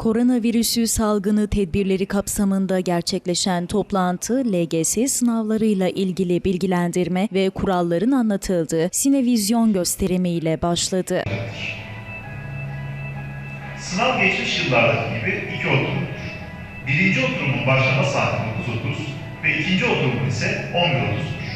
Koronavirüsü salgını tedbirleri kapsamında gerçekleşen toplantı LGS sınavlarıyla ilgili bilgilendirme ve kuralların anlatıldığı sinevizyon gösterimiyle başladı. Sınav geçmiş yıllardaki gibi iki oturumdur. Birinci oturumun başlama saati 9.30 ve ikinci oturumun ise 11.30'dur.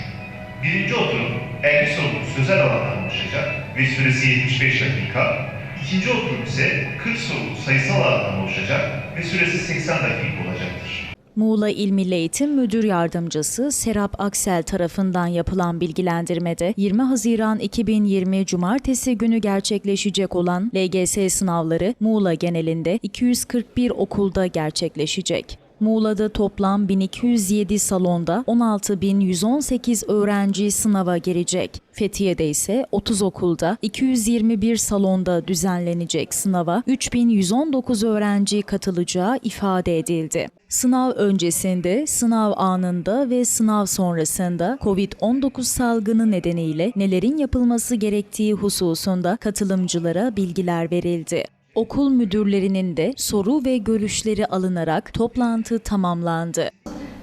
Birinci oturum 50 soruluk sözel alandan oluşacak ve süresi 75 dakika. İkinci oturum ise 40 soruluk sayısal alandan oluşacak ve süresi 80 dakika olacaktır. Muğla İl Milli Eğitim Müdür Yardımcısı Serap Aksel tarafından yapılan bilgilendirmede 20 Haziran 2020 Cumartesi günü gerçekleşecek olan LGS sınavları Muğla genelinde 241 okulda gerçekleşecek. Muğla'da toplam 1207 salonda 16.118 öğrenci sınava girecek. Fethiye'de ise 30 okulda 221 salonda düzenlenecek sınava 3119 öğrenci katılacağı ifade edildi. Sınav öncesinde, sınav anında ve sınav sonrasında COVID-19 salgını nedeniyle nelerin yapılması gerektiği hususunda katılımcılara bilgiler verildi. Okul müdürlerinin de soru ve görüşleri alınarak toplantı tamamlandı.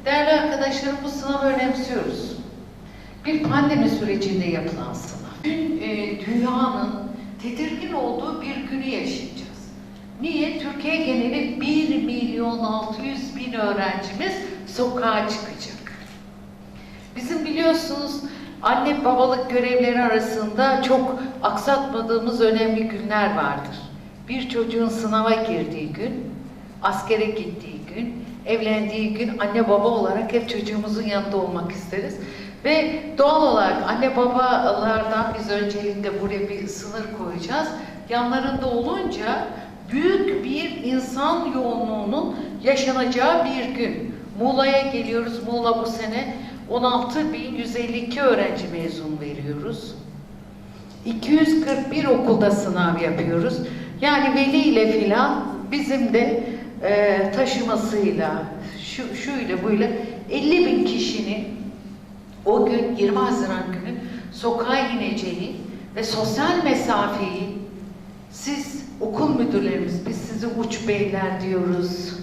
Değerli arkadaşlarım bu sınavı önemsiyoruz. Bir pandemi sürecinde yapılan sınav. Dün e, dünyanın tedirgin olduğu bir günü yaşayacağız. Niye? Türkiye geneli 1 milyon 600 bin öğrencimiz sokağa çıkacak. Bizim biliyorsunuz anne babalık görevleri arasında çok aksatmadığımız önemli günler vardır. Bir çocuğun sınava girdiği gün, askere gittiği gün, evlendiği gün anne baba olarak hep çocuğumuzun yanında olmak isteriz. Ve doğal olarak anne babalardan biz öncelikle buraya bir sınır koyacağız. Yanlarında olunca büyük bir insan yoğunluğunun yaşanacağı bir gün. Muğla'ya geliyoruz. Muğla bu sene 16.152 öğrenci mezun veriyoruz. 241 okulda sınav yapıyoruz. Yani veli ile filan bizim de e, taşımasıyla, şu, şuyla buyla 50 bin kişinin o gün 20 Haziran günü sokağa ineceği ve sosyal mesafeyi siz okul müdürlerimiz, biz sizi uç beyler diyoruz.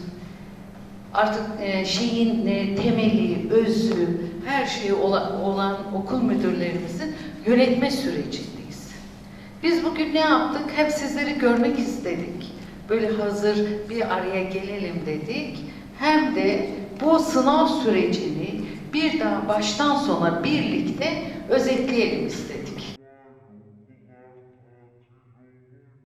Artık e, şeyin e, temeli, özü, her şeyi olan, olan okul müdürlerimizin yönetme sürecindeyiz. Biz bugün ne yaptık? Hep sizleri görmek istedik. Böyle hazır bir araya gelelim dedik. Hem de bu sınav sürecini bir daha baştan sona birlikte özetleyelim istedik.